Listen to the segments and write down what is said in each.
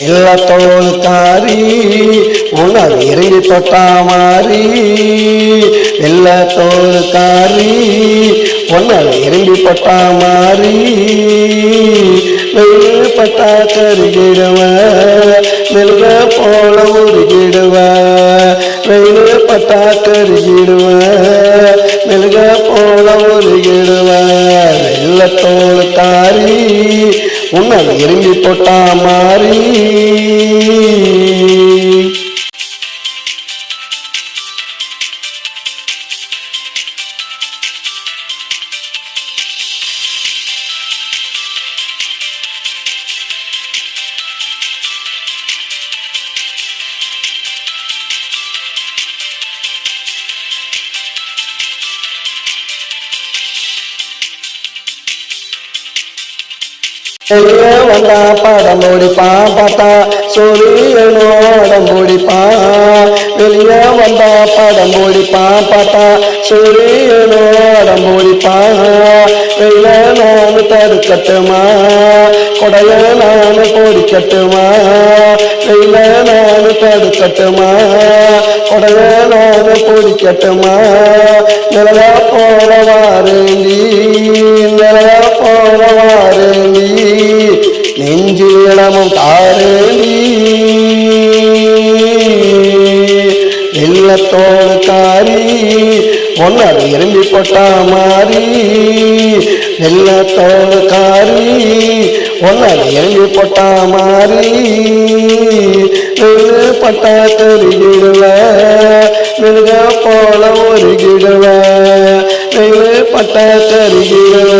எல்லா தாரி உனது இறங்கி தொட்டா மாறி எல்லா தாரி உன்னது இறங்கி தொட்டா மாறி வெயில் பட்டா கருகிடுவ மெல்ல போல உருகிடுவ. வெயில் பட்டா கருகிடுவ மெல்க போல உருகிடுவ. வெள்ளத்தோடு தாரி உன்னை விரும்பி தொட்டா மாறி. வெளியே வந்தா படம் முடிப்பான் பார்த்தா சூரியனோடம் முடிப்பான் வெளியே வந்தா படம் முடிப்பான் பார்த்தா சூரியனோடம் முடிப்பான் வெள்ள நான் தடுக்கட்டுமா கொடைய நான் பொடிக்கட்டுமா வெள்ள நான் தடுக்கட்டுமா கொடைய நான் பொடிக்கட்டுமா நிலவா போறவாரேண்டி நிலவா போறவாரேண்டி உள்ளத்தோடு தாரி ஒன்னது இரும்பி போட்டா மாறி. வெள்ளத்தோடு காரி ஒன்னது இரும்பி போட்டா மாறி. வெள்ளு பட்டா தெரிகிடுவ மிருக போல உருகிடுவ வெள்ளு பட்டா தெரிகிடுவ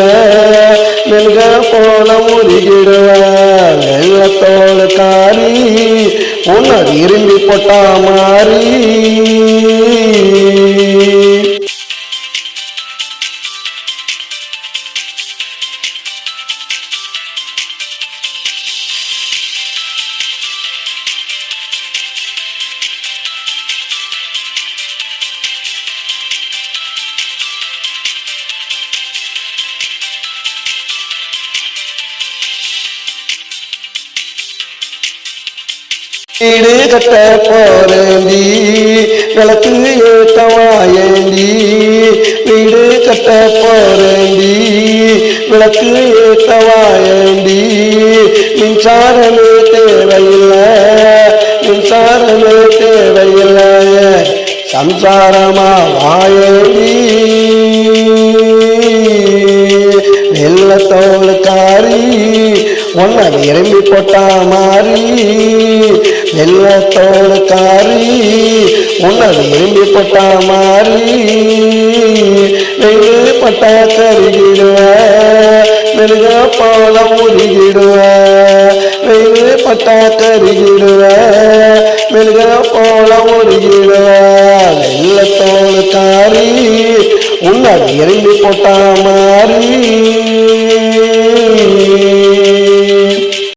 மிருக போல உருகிடுவ வெள்ளத்தோடு காரி உன்னது இரும்பி போட்டா மாறி. வீடு கட்ட போறேண்டி விளக்கு ஏத்தவாயேண்டி வீடு கட்ட போறேண்டி விளக்கு ஏத்தவாயேண்டி மின்சாரமே தேவையில்லை மின்சாரமே தேவையில்லை சம்சாரமா வாயேண்டி வெள்ளத்தோடு காரி உன்னை விரும்பி போட்டா மாறி வெள்ளத்தோடு காரி உன்னது விரும்பி போட்டா மாறி வெள்ளு பட்டா கருகிடுவ மெருக போல உருகிடுவ. வெள்ளு பட்டா கருகிடுவ மெருக போல உருகிடுவ. வெள்ளத்தோடு காரி உன்னது விரும்பி போட்டா மாறி